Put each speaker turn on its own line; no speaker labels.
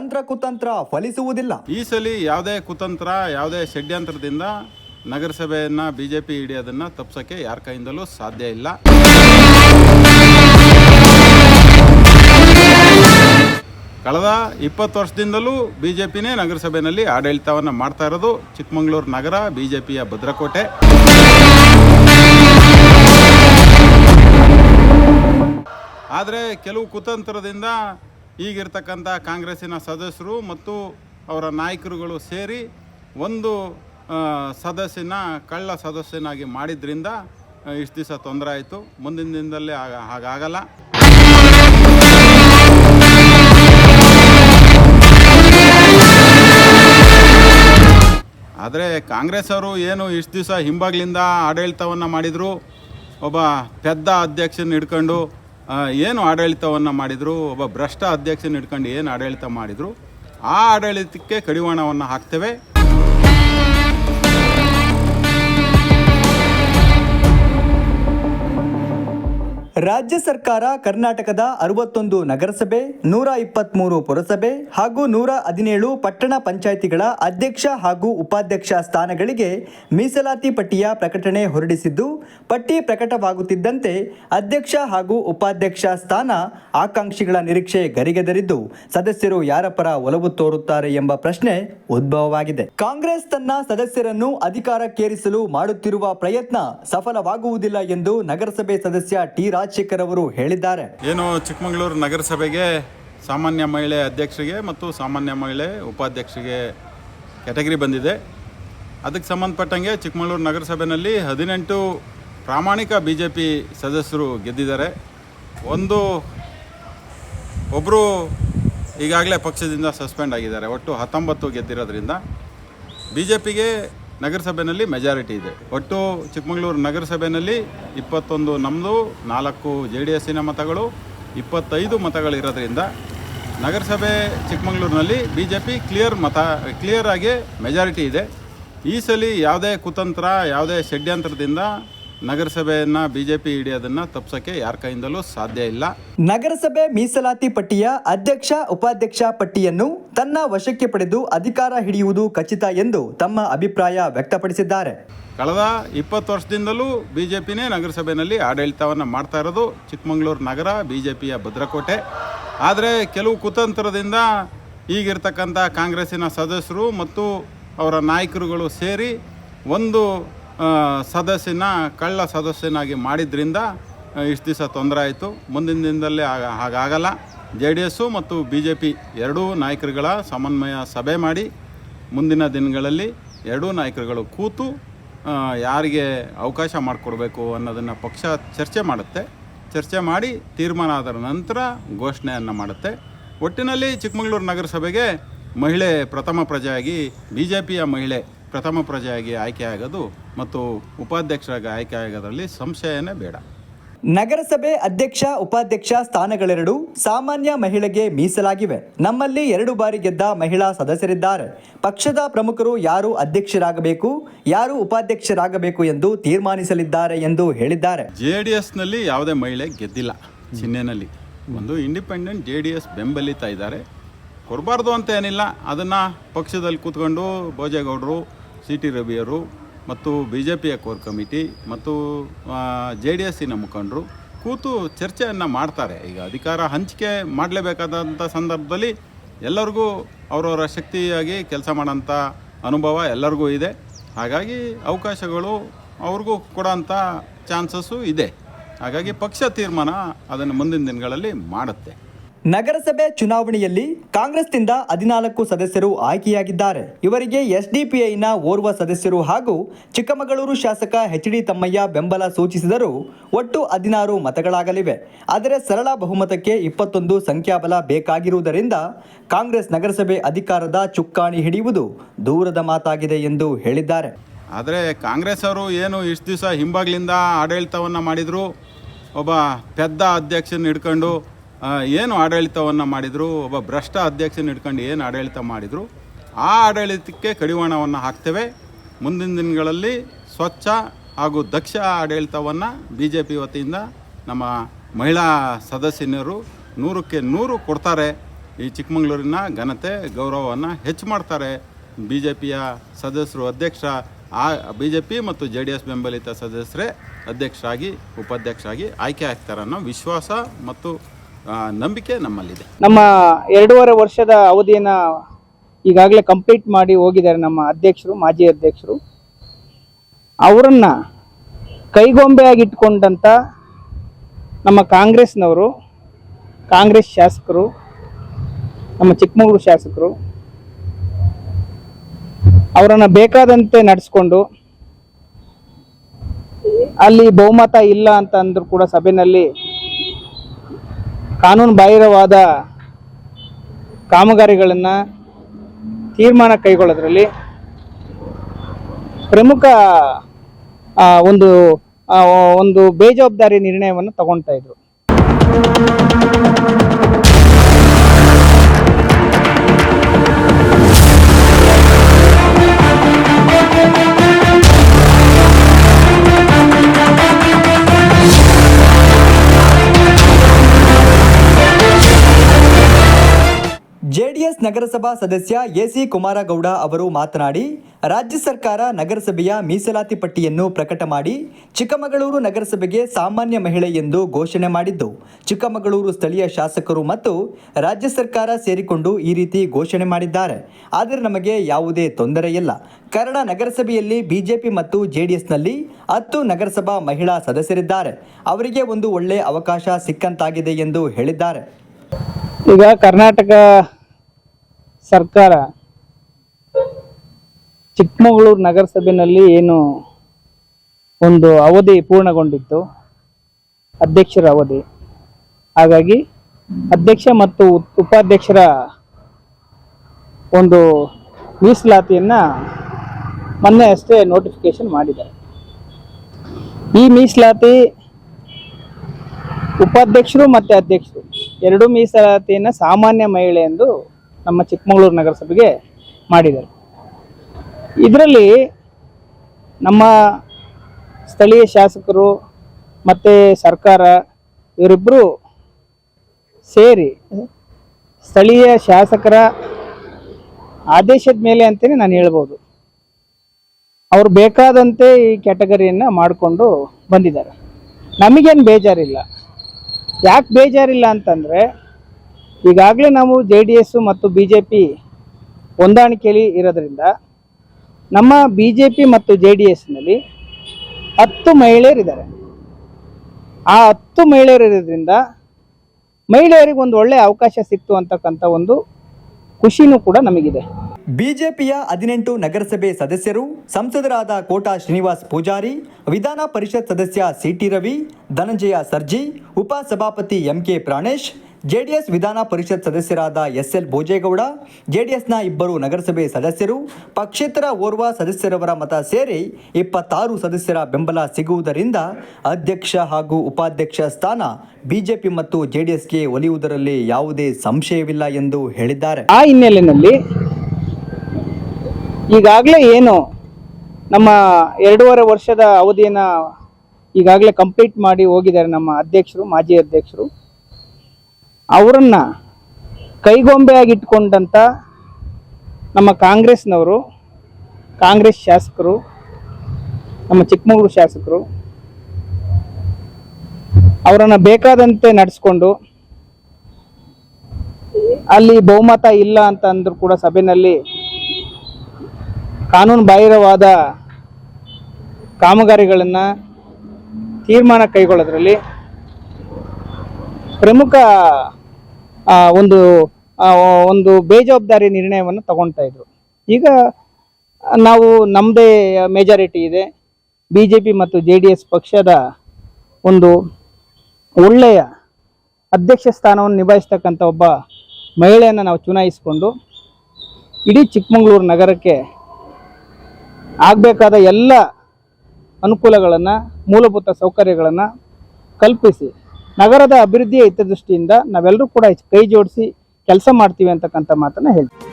ತಂತ್ರ ಕುತಂತ್ರ ಫಲಿಸುವುದಿಲ್ಲ.
ಈ ಸಲ ಯಾವುದೇ ಕುತಂತ್ರ, ಯಾವುದೇ ಷಡ್ಯಂತ್ರದಿಂದ ನಗರಸಭೆಯನ್ನ, ಬಿಜೆಪಿ ಹಿಡಿಯೋದನ್ನ ತಪ್ಸೋಕ್ಕೆ ಯಾರ ಕೈಯಿಂದಲೂ ಸಾಧ್ಯ ಇಲ್ಲ. ಕಳೆದ ಇಪ್ಪತ್ತು ವರ್ಷದಿಂದಲೂ ಬಿ ಜೆ ಪಿನೇ ನಗರಸಭೆಯಲ್ಲಿ ಆಡಳಿತವನ್ನು ಮಾಡ್ತಾ ಇರೋದು ಚಿಕ್ಕಮಗಳೂರು ನಗರ ಬಿ ಭದ್ರಕೋಟೆ. ಆದರೆ ಕೆಲವು ಕುತಂತ್ರದಿಂದ ಈಗಿರ್ತಕ್ಕಂಥ ಕಾಂಗ್ರೆಸ್ಸಿನ ಸದಸ್ಯರು ಮತ್ತು ಅವರ ನಾಯಕರುಗಳು ಸೇರಿ ಒಂದು ಸದಸ್ಯನ ಕಳ್ಳ ಸದಸ್ಯನಾಗಿ ಮಾಡಿದ್ರಿಂದ ಇಷ್ಟು ದಿವಸ ತೊಂದರೆ ಆಯಿತು. ಮುಂದಿನ ದಿನದಲ್ಲಿ ಆಗ, ಹಾಗಾಗಲ್ಲ. ಆದರೆ ಕಾಂಗ್ರೆಸ್ ಅವರು ಏನು ಇಷ್ಟು ದಿವಸ ಹಿಂಬಾಗ್ಲಿಂದ ಆಡಳಿತವನ್ನು ಮಾಡಿದರು? ಒಬ್ಬ ಪೆದ್ದ ಅಧ್ಯಕ್ಷನ ಹಿಡ್ಕೊಂಡು ಏನು ಆಡಳಿತವನ್ನು ಮಾಡಿದರು ಒಬ್ಬ ಭ್ರಷ್ಟ ಅಧ್ಯಕ್ಷನ ಹಿಡ್ಕೊಂಡು ಏನು ಆಡಳಿತ ಮಾಡಿದರು ಆ ಆಡಳಿತಕ್ಕೆ ಕಡಿವಾಣವನ್ನು ಹಾಕ್ತೇವೆ.
ರಾಜ್ಯ ಸರ್ಕಾರ ಕರ್ನಾಟಕದ ಅರವತ್ತೊಂದು ನಗರಸಭೆ, ನೂರ ಇಪ್ಪತ್ತ್ಮೂರು ಪುರಸಭೆ ಹಾಗೂ ನೂರ ಹದಿನೇಳು ಪಟ್ಟಣ ಪಂಚಾಯಿತಿಗಳ ಅಧ್ಯಕ್ಷ ಹಾಗೂ ಉಪಾಧ್ಯಕ್ಷ ಸ್ಥಾನಗಳಿಗೆ ಮೀಸಲಾತಿ ಪಟ್ಟಿಯ ಪ್ರಕಟಣೆ ಹೊರಡಿಸಿದ್ದು, ಪಟ್ಟಿ ಪ್ರಕಟವಾಗುತ್ತಿದ್ದಂತೆ ಅಧ್ಯಕ್ಷ ಹಾಗೂ ಉಪಾಧ್ಯಕ್ಷ ಸ್ಥಾನ ಆಕಾಂಕ್ಷಿಗಳ ನಿರೀಕ್ಷೆ ಗರಿಗೆದರಿದ್ದು, ಸದಸ್ಯರು ಯಾರ ಪರ ಒಲವು ತೋರುತ್ತಾರೆ ಎಂಬ ಪ್ರಶ್ನೆ ಉದ್ಭವವಾಗಿದೆ. ಕಾಂಗ್ರೆಸ್ ತನ್ನ ಸದಸ್ಯರನ್ನು ಅಧಿಕಾರಕ್ಕೇರಿಸಲು ಮಾಡುತ್ತಿರುವ ಪ್ರಯತ್ನ ಸಫಲವಾಗುವುದಿಲ್ಲ ಎಂದು ನಗರಸಭೆ ಸದಸ್ಯ ಟಿ. ರಾಜಶೇಖರ್ ಅವರು ಹೇಳಿದ್ದಾರೆ.
ಏನು ಚಿಕ್ಕಮಗಳೂರು ನಗರಸಭೆಗೆ ಸಾಮಾನ್ಯ ಮಹಿಳೆ ಅಧ್ಯಕ್ಷರಿಗೆ ಮತ್ತು ಸಾಮಾನ್ಯ ಮಹಿಳೆ ಉಪಾಧ್ಯಕ್ಷರಿಗೆ ಕ್ಯಾಟಗರಿ ಬಂದಿದೆ. ಅದಕ್ಕೆ ಸಂಬಂಧಪಟ್ಟಂಗೆ ಚಿಕ್ಕಮಗಳೂರು ನಗರಸಭೆಯಲ್ಲಿ ಹದಿನೆಂಟು ಪ್ರಾಮಾಣಿಕ ಬಿ ಜೆ ಪಿ ಸದಸ್ಯರು ಗೆದ್ದಿದ್ದಾರೆ. ಒಂದು ಒಬ್ಬರು ಈಗಾಗಲೇ ಪಕ್ಷದಿಂದ ಸಸ್ಪೆಂಡ್ ಆಗಿದ್ದಾರೆ. ಒಟ್ಟು ಹತ್ತೊಂಬತ್ತು ಗೆದ್ದಿರೋದ್ರಿಂದ ಬಿ ಜೆ ಪಿಗೆ ನಗರಸಭೆಯಲ್ಲಿ ಮೆಜಾರಿಟಿ ಇದೆ. ಒಟ್ಟು ಚಿಕ್ಕಮಗಳೂರು ನಗರಸಭೆಯಲ್ಲಿ ಇಪ್ಪತ್ತೊಂದು ನಮ್ಮದು ನಾಲ್ಕು ಜೆ ಡಿ ಎಸ್ಸಿನ ಮತಗಳು, ಇಪ್ಪತ್ತೈದು ಮತಗಳಿರೋದ್ರಿಂದ ನಗರಸಭೆ ಚಿಕ್ಕಮಗಳೂರಿನಲ್ಲಿ ಬಿ ಜೆ ಪಿ ಕ್ಲಿಯರ್ ಮತ ಕ್ಲಿಯರ್ ಆಗಿ ಮೆಜಾರಿಟಿ ಇದೆ. ಈ ಸಲ ಯಾವುದೇ ಕುತಂತ್ರ, ಯಾವುದೇ ಷಡ್ಯಂತ್ರದಿಂದ ನಗರಸಭೆಯನ್ನು ಬಿ ಜೆ ಪಿ ಹಿಡಿಯೋದನ್ನು ತಪ್ಸೋಕ್ಕೆ ಯಾರ ಕೈಯಿಂದಲೂ ಸಾಧ್ಯ ಇಲ್ಲ.
ನಗರಸಭೆ ಮೀಸಲಾತಿ ಪಟ್ಟಿಯ ಅಧ್ಯಕ್ಷ ಉಪಾಧ್ಯಕ್ಷ ಪಟ್ಟಿಯನ್ನು ತನ್ನ ವಶಕ್ಕೆ ಪಡೆದು ಅಧಿಕಾರ ಹಿಡಿಯುವುದು ಖಚಿತ ಎಂದು ತಮ್ಮ ಅಭಿಪ್ರಾಯ ವ್ಯಕ್ತಪಡಿಸಿದ್ದಾರೆ.
ಕಳೆದ ಇಪ್ಪತ್ತು ವರ್ಷದಿಂದಲೂ ಬಿ ಜೆ ಪಿನೇ ನಗರಸಭೆಯಲ್ಲಿ ಆಡಳಿತವನ್ನು ಮಾಡ್ತಾ ಇರೋದು ಚಿಕ್ಕಮಗಳೂರು ನಗರ ಬಿ ಜೆ ಪಿಯ ಭದ್ರಕೋಟೆ. ಆದರೆ ಕೆಲವು ಕುತಂತ್ರದಿಂದ ಈಗಿರ್ತಕ್ಕಂಥ ಕಾಂಗ್ರೆಸ್ಸಿನ ಸದಸ್ಯರು ಮತ್ತು ಅವರ ನಾಯಕರುಗಳು ಸೇರಿ ಒಂದು ಸದಸ್ಯನ ಕಳ್ಳ ಸದಸ್ಯನಾಗಿ ಮಾಡಿದ್ರಿಂದ ಇಷ್ಟು ದಿವಸ ತೊಂದರೆ ಆಯಿತು. ಮುಂದಿನ ದಿನದಲ್ಲಿ ಆಗ, ಹಾಗಾಗಲ್ಲ. ಜೆ ಡಿ ಎಸ್ಸು ಮತ್ತು ಬಿ ಜೆ ಪಿ ಎರಡೂ ನಾಯಕರುಗಳ ಸಮನ್ವಯ ಸಭೆ ಮಾಡಿ, ಮುಂದಿನ ದಿನಗಳಲ್ಲಿ ಎರಡೂ ನಾಯಕರುಗಳು ಕೂತು ಯಾರಿಗೆ ಅವಕಾಶ ಮಾಡಿಕೊಡ್ಬೇಕು ಅನ್ನೋದನ್ನು ಪಕ್ಷ ಚರ್ಚೆ ಮಾಡುತ್ತೆ. ಚರ್ಚೆ ಮಾಡಿ ತೀರ್ಮಾನ ಆದ ನಂತರ ಘೋಷಣೆಯನ್ನು ಮಾಡುತ್ತೆ. ಒಟ್ಟಿನಲ್ಲಿ ಚಿಕ್ಕಮಗಳೂರು ನಗರಸಭೆಗೆ ಮಹಿಳೆ ಪ್ರಥಮ ಪ್ರಜೆಯಾಗಿ ಬಿ ಜೆ ಪಿಯ ಮಹಿಳೆ ಪ್ರಥಮ ಪ್ರಜೆಯಾಗಿ ಆಯ್ಕೆಯಾಗೋದು ಮತ್ತು ಉಪಾಧ್ಯಕ್ಷರಾಗಿ ಆಯ್ಕೆ ಆಗೋದ್ರಲ್ಲಿ ಸಂಶಯನೇ ಬೇಡ.
ನಗರಸಭೆ ಅಧ್ಯಕ್ಷ ಉಪಾಧ್ಯಕ್ಷ ಸ್ಥಾನಗಳೆರಡು ಸಾಮಾನ್ಯ ಮಹಿಳೆಗೆ ಮೀಸಲಾಗಿವೆ. ನಮ್ಮಲ್ಲಿ ಎರಡು ಬಾರಿ ಗೆದ್ದ ಮಹಿಳಾ ಸದಸ್ಯರಿದ್ದಾರೆ. ಪಕ್ಷದ ಪ್ರಮುಖರು ಯಾರು ಅಧ್ಯಕ್ಷರಾಗಬೇಕು ಯಾರು ಉಪಾಧ್ಯಕ್ಷರಾಗಬೇಕು ಎಂದು ತೀರ್ಮಾನಿಸಲಿದ್ದಾರೆ ಎಂದು ಹೇಳಿದ್ದಾರೆ.
ಜೆ ಡಿ ಎಸ್ನಲ್ಲಿ ಯಾವುದೇ ಮಹಿಳೆ ಗೆದ್ದಿಲ್ಲ ಚಿಹ್ನೆನಲ್ಲಿ. ಒಂದು ಇಂಡಿಪೆಂಡೆಂಟ್ ಜೆ ಡಿ ಎಸ್ ಬೆಂಬಲಿತ ಇದ್ದಾರೆ. ಕೊಡಬಾರ್ದು ಅಂತ ಏನಿಲ್ಲ. ಅದನ್ನು ಪಕ್ಷದಲ್ಲಿ ಕೂತ್ಕೊಂಡು ಭೋಜೇಗೌಡರು ಸಿ ಟಿ ರವಿಯವರು ಮತ್ತು ಬಿ ಜೆ ಪಿಯ ಕೋರ್ ಕಮಿಟಿ ಮತ್ತು ಜೆ ಡಿ ಎಸ್ಸಿನ ಮುಖಂಡರು ಕೂತು ಚರ್ಚೆಯನ್ನು ಮಾಡ್ತಾರೆ. ಈಗ ಅಧಿಕಾರ ಹಂಚಿಕೆ ಮಾಡಲೇಬೇಕಾದಂಥ ಸಂದರ್ಭದಲ್ಲಿ ಎಲ್ಲರಿಗೂ ಅವರವರ ಶಕ್ತಿಯಾಗಿ ಕೆಲಸ ಮಾಡೋಂಥ ಅನುಭವ ಎಲ್ಲರಿಗೂ ಇದೆ. ಹಾಗಾಗಿ ಅವಕಾಶಗಳು ಅವ್ರಿಗೂ ಕೊಡೋಂಥ ಚಾನ್ಸಸ್ಸು ಇದೆ. ಹಾಗಾಗಿ ಪಕ್ಷ ತೀರ್ಮಾನ ಅದನ್ನು ಮುಂದಿನ ದಿನಗಳಲ್ಲಿ ಮಾಡುತ್ತೆ.
ನಗರಸಭೆ ಚುನಾವಣೆಯಲ್ಲಿ ಕಾಂಗ್ರೆಸ್ನಿಂದ ಹದಿನಾಲ್ಕು ಸದಸ್ಯರು ಆಯ್ಕೆಯಾಗಿದ್ದಾರೆ. ಇವರಿಗೆ ಎಸ್ಡಿಪಿಐನ ಓರ್ವ ಸದಸ್ಯರು ಹಾಗೂ ಚಿಕ್ಕಮಗಳೂರು ಶಾಸಕ ಎಚ್ ಡಿ ತಮ್ಮಯ್ಯ ಬೆಂಬಲ ಸೂಚಿಸಿದರೂ ಒಟ್ಟು ಹದಿನಾರು ಮತಗಳಾಗಲಿವೆ. ಆದರೆ ಸರಳ ಬಹುಮತಕ್ಕೆ ಇಪ್ಪತ್ತೊಂದು ಸಂಖ್ಯಾಬಲ ಬೇಕಾಗಿರುವುದರಿಂದ ಕಾಂಗ್ರೆಸ್ ನಗರಸಭೆ ಅಧಿಕಾರದ ಚುಕ್ಕಾಣಿ ಹಿಡಿಯುವುದು ದೂರದ ಮಾತಾಗಿದೆ ಎಂದು ಹೇಳಿದ್ದಾರೆ.
ಆದರೆ ಕಾಂಗ್ರೆಸ್ ಅವರು ಏನು ಇಷ್ಟು ದಿವಸ ಹಿಂಬಾಗ್ಲಿಂದ ಆಡಳಿತವನ್ನು ಮಾಡಿದರು? ಒಬ್ಬ ಪೆದ್ದ ಅಧ್ಯಕ್ಷನ ಹಿಡ್ಕೊಂಡು ಏನು ಆಡಳಿತವನ್ನು ಮಾಡಿದರು, ಒಬ್ಬ ಭ್ರಷ್ಟ ಅಧ್ಯಕ್ಷನ ಹಿಡ್ಕೊಂಡು ಏನು ಆಡಳಿತ ಮಾಡಿದರು, ಆ ಆಡಳಿತಕ್ಕೆ ಕಡಿವಾಣವನ್ನು ಹಾಕ್ತೇವೆ. ಮುಂದಿನ ದಿನಗಳಲ್ಲಿ ಸ್ವಚ್ಛ ಹಾಗೂ ದಕ್ಷ ಆಡಳಿತವನ್ನು ಬಿ ಜೆ ಪಿ ವತಿಯಿಂದ ನಮ್ಮ ಮಹಿಳಾ ಸದಸ್ಯನರು ನೂರಕ್ಕೆ ನೂರು ಕೊಡ್ತಾರೆ. ಈ ಚಿಕ್ಕಮಗಳೂರಿನ ಘನತೆ ಗೌರವವನ್ನು ಹೆಚ್ಚು ಮಾಡ್ತಾರೆ. ಬಿ ಜೆ ಪಿಯ ಸದಸ್ಯರು ಅಧ್ಯಕ್ಷ, ಆ ಬಿ ಜೆ ಪಿ ಮತ್ತು ಜೆ ಡಿ ಎಸ್ ಬೆಂಬಲಿತ ಸದಸ್ಯರೇ ಅಧ್ಯಕ್ಷರಾಗಿ, ಉಪಾಧ್ಯಕ್ಷರಾಗಿ ಆಯ್ಕೆ ಆಗ್ತಾರೆ ಅನ್ನೋ ವಿಶ್ವಾಸ ಮತ್ತು ನಂಬಿಕೆ ನಮ್ಮಲ್ಲಿದೆ.
ನಮ್ಮ ಎರಡೂವರೆ ವರ್ಷದ ಅವಧಿಯನ್ನು ಈಗಾಗಲೇ ಕಂಪ್ಲೀಟ್ ಮಾಡಿ ಹೋಗಿದ್ದಾರೆ ನಮ್ಮ ಅಧ್ಯಕ್ಷರು, ಮಾಜಿ ಅಧ್ಯಕ್ಷರು. ಅವರನ್ನ ಕೈಗೊಂಬೆಯಾಗಿ ಇಟ್ಕೊಂಡಂತ ನಮ್ಮ ಕಾಂಗ್ರೆಸ್ನವರು, ಕಾಂಗ್ರೆಸ್ ಶಾಸಕರು, ನಮ್ಮ ಚಿಕ್ಕಮಗಳೂರು ಶಾಸಕರು, ಅವರನ್ನು ಬೇಕಾದಂತೆ ನಡೆಸ್ಕೊಂಡು ಅಲ್ಲಿ ಬಹುಮತ ಇಲ್ಲ ಅಂತ ಅಂದರೂ ಕೂಡ ಸಭೆಯಲ್ಲಿ ಕಾನೂನು ಬಾಹಿರವಾದ ಕಾಮಗಾರಿಗಳನ್ನು ತೀರ್ಮಾನ ಕೈಗೊಳ್ಳೋದ್ರಲ್ಲಿ ಪ್ರಮುಖ ಒಂದು ಒಂದು ಬೇಜವಾಬ್ದಾರಿ ನಿರ್ಣಯವನ್ನು ತಗೊಳ್ತಾ ಇದ್ರು.
ನಗರಸಭಾ ಸದಸ್ಯ ಎಸಿ ಕುಮಾರಗೌಡ ಅವರು ಮಾತನಾಡಿ, ರಾಜ್ಯ ಸರ್ಕಾರ ನಗರಸಭೆಯ ಮೀಸಲಾತಿ ಪಟ್ಟಿಯನ್ನು ಪ್ರಕಟ ಮಾಡಿ ಚಿಕ್ಕಮಗಳೂರು ನಗರಸಭೆಗೆ ಸಾಮಾನ್ಯ ಮಹಿಳೆ ಎಂದು ಘೋಷಣೆ ಮಾಡಿದ್ದು, ಚಿಕ್ಕಮಗಳೂರು ಸ್ಥಳೀಯ ಶಾಸಕರು ಮತ್ತು ರಾಜ್ಯ ಸರ್ಕಾರ ಸೇರಿಕೊಂಡು ಈ ರೀತಿ ಘೋಷಣೆ ಮಾಡಿದ್ದಾರೆ. ಆದರೆ ನಮಗೆ ಯಾವುದೇ ತೊಂದರೆ ಇಲ್ಲ. ಕಾರಣ ನಗರಸಭೆಯಲ್ಲಿ ಬಿಜೆಪಿ ಮತ್ತು ಜೆಡಿಎಸ್ನಲ್ಲಿ ಹತ್ತು ನಗರಸಭಾ ಮಹಿಳಾ ಸದಸ್ಯರಿದ್ದಾರೆ. ಅವರಿಗೆ ಒಂದು ಒಳ್ಳೆ ಅವಕಾಶ ಸಿಕ್ಕಂತಾಗಿದೆ ಎಂದು ಹೇಳಿದ್ದಾರೆ.
ಈಗ ಕರ್ನಾಟಕ ಸರ್ಕಾರ ಚಿಕ್ಕಮಗಳೂರು ನಗರಸಭೆಯಲ್ಲಿ ಏನು ಒಂದು ಅವಧಿ ಪೂರ್ಣಗೊಂಡಿತ್ತು, ಅಧ್ಯಕ್ಷರ ಅವಧಿ. ಹಾಗಾಗಿ ಅಧ್ಯಕ್ಷ ಮತ್ತು ಉಪಾಧ್ಯಕ್ಷರ ಒಂದು ಮೀಸಲಾತಿಯನ್ನ ಮೊನ್ನೆ ಅಷ್ಟೇ ನೋಟಿಫಿಕೇಶನ್ ಮಾಡಿದ್ದಾರೆ. ಈ ಮೀಸಲಾತಿ ಉಪಾಧ್ಯಕ್ಷರು ಮತ್ತು ಅಧ್ಯಕ್ಷರು, ಎರಡೂ ಮೀಸಲಾತಿಯನ್ನು ಸಾಮಾನ್ಯ ಮಹಿಳೆ ಎಂದು ನಮ್ಮ ಚಿಕ್ಕಮಗಳೂರು ನಗರಸಭೆಗೆ ಮಾಡಿದ್ದಾರೆ. ಇದರಲ್ಲಿ ನಮ್ಮ ಸ್ಥಳೀಯ ಶಾಸಕರು ಮತ್ತು ಸರ್ಕಾರ ಇವರಿಬ್ಬರು ಸೇರಿ ಸ್ಥಳೀಯ ಶಾಸಕರ ಆದೇಶದ ಮೇಲೆ ಅಂತಲೇ ನಾನು ಹೇಳ್ಬೋದು. ಅವರು ಬೇಕಾದಂತೆ ಈ ಕ್ಯಾಟಗರಿಯನ್ನು ಮಾಡಿಕೊಂಡು ಬಂದಿದ್ದಾರೆ. ನಮಗೇನು ಬೇಜಾರಿಲ್ಲ. ಯಾಕೆ ಬೇಜಾರಿಲ್ಲ ಅಂತಂದರೆ ಈಗಾಗಲೇ ನಾವು ಜೆ ಡಿ ಎಸ್ ಮತ್ತು ಬಿ ಜೆ ಪಿ ಹೊಂದಾಣಿಕೆಯಲ್ಲಿ ಇರೋದ್ರಿಂದ ನಮ್ಮ ಬಿ ಜೆ ಪಿ ಮತ್ತು ಜೆ ಡಿ ಎಸ್ನಲ್ಲಿ ಹತ್ತು ಮಹಿಳೆಯರಿದ್ದಾರೆ. ಆ ಹತ್ತು ಮಹಿಳೆಯರಿರೋದ್ರಿಂದ ಮಹಿಳೆಯರಿಗೆ ಒಂದು ಒಳ್ಳೆಯ ಅವಕಾಶ ಸಿಕ್ತು ಅಂತಕ್ಕಂಥ ಒಂದು ಖುಷಿನೂ ಕೂಡ ನಮಗಿದೆ.
ಬಿಜೆಪಿಯ ಹದಿನೆಂಟು ನಗರಸಭೆ ಸದಸ್ಯರು, ಸಂಸದರಾದ ಕೋಟಾ ಶ್ರೀನಿವಾಸ್ ಪೂಜಾರಿ, ವಿಧಾನ ಪರಿಷತ್ ಸದಸ್ಯ ಸಿಟಿ ರವಿ, ಧನಂಜಯ ಸರ್ಜಿ, ಉಪಸಭಾಪತಿ ಎಂಕೆ ಪ್ರಾಣೇಶ್ ಜೆಡಿಎಸ್ ವಿಧಾನ ಪರಿಷತ್ ಸದಸ್ಯರಾದ ಎಸ್ ಎಲ್ ಭೋಜೇಗೌಡ, ಜೆಡಿಎಸ್ನ ಇಬ್ಬರು ನಗರಸಭೆ ಸದಸ್ಯರು, ಪಕ್ಷೇತರ ಓರ್ವ ಸದಸ್ಯರವರ ಮತ ಸೇರಿ ಇಪ್ಪತ್ತಾರು ಸದಸ್ಯರ ಬೆಂಬಲ ಸಿಗುವುದರಿಂದ ಅಧ್ಯಕ್ಷ ಹಾಗೂ ಉಪಾಧ್ಯಕ್ಷ ಸ್ಥಾನ ಬಿಜೆಪಿ ಮತ್ತು ಜೆಡಿಎಸ್ಗೆ ಒಲಿಯುವುದರಲ್ಲಿ ಯಾವುದೇ ಸಂಶಯವಿಲ್ಲ ಎಂದು ಹೇಳಿದ್ದಾರೆ.
ಆ ಹಿನ್ನೆಲೆಯಲ್ಲಿ ಈಗಾಗಲೇ ಏನು ನಮ್ಮ ಎರಡೂವರೆ ವರ್ಷದ ಅವಧಿಯನ್ನು ಈಗಾಗಲೇ ಕಂಪ್ಲೀಟ್ ಮಾಡಿ ಹೋಗಿದ್ದಾರೆ ನಮ್ಮ ಅಧ್ಯಕ್ಷರು, ಮಾಜಿ ಅಧ್ಯಕ್ಷರು. ಅವರನ್ನ ಕೈಗೊಂಬೆಯಾಗಿ ಇಟ್ಕೊಂಡಂತ ನಮ್ಮ ಕಾಂಗ್ರೆಸ್ನವರು, ಕಾಂಗ್ರೆಸ್ ಶಾಸಕರು, ನಮ್ಮ ಚಿಕ್ಕಮಗಳೂರು ಶಾಸಕರು, ಅವರನ್ನು ಬೇಕಾದಂತೆ ನಡೆಸ್ಕೊಂಡು ಅಲ್ಲಿ ಬಹುಮತ ಇಲ್ಲ ಅಂತ ಅಂದ್ರೂ ಕೂಡ ಸಭೆಯಲ್ಲಿ ಕಾನೂನು ಬಾಹಿರವಾದ ಕಾಮಗಾರಿಗಳನ್ನು ತೀರ್ಮಾನ ಕೈಗೊಳ್ಳೋದ್ರಲ್ಲಿ ಪ್ರಮುಖ ಒಂದು ಒಂದು ಬೇಜವಾಬ್ದಾರಿ ನಿರ್ಣಯವನ್ನು ತಗೊಳ್ತಾ ಇದ್ರು. ಈಗ ನಾವು ನಮ್ಮದೇ ಮೆಜಾರಿಟಿ ಇದೆ. ಬಿ ಜೆ ಪಿ ಮತ್ತು ಜೆ ಡಿ ಎಸ್ ಪಕ್ಷದ ಒಂದು ಒಳ್ಳೆಯ ಅಧ್ಯಕ್ಷ ಸ್ಥಾನವನ್ನು ನಿಭಾಯಿಸ್ತಕ್ಕಂಥ ಒಬ್ಬ ಮಹಿಳೆಯನ್ನು ನಾವು ಚುನಾಯಿಸಿಕೊಂಡು ಇಡೀ ಚಿಕ್ಕಮಗಳೂರು ನಗರಕ್ಕೆ ಆಗಬೇಕಾದ ಎಲ್ಲ ಅನುಕೂಲಗಳನ್ನು, ಮೂಲಭೂತ ಸೌಕರ್ಯಗಳನ್ನು ಕಲ್ಪಿಸಿ ನಗರದ ಅಭಿವೃದ್ಧಿಯ ಹಿತದೃಷ್ಟಿಯಿಂದ ನಾವೆಲ್ಲರೂ ಕೂಡ ಕೈ ಜೋಡಿಸಿ ಕೆಲಸ ಮಾಡ್ತೀವಿ ಅಂತಕ್ಕಂಥ ಮಾತನ್ನು ಹೇಳ್ತೀವಿ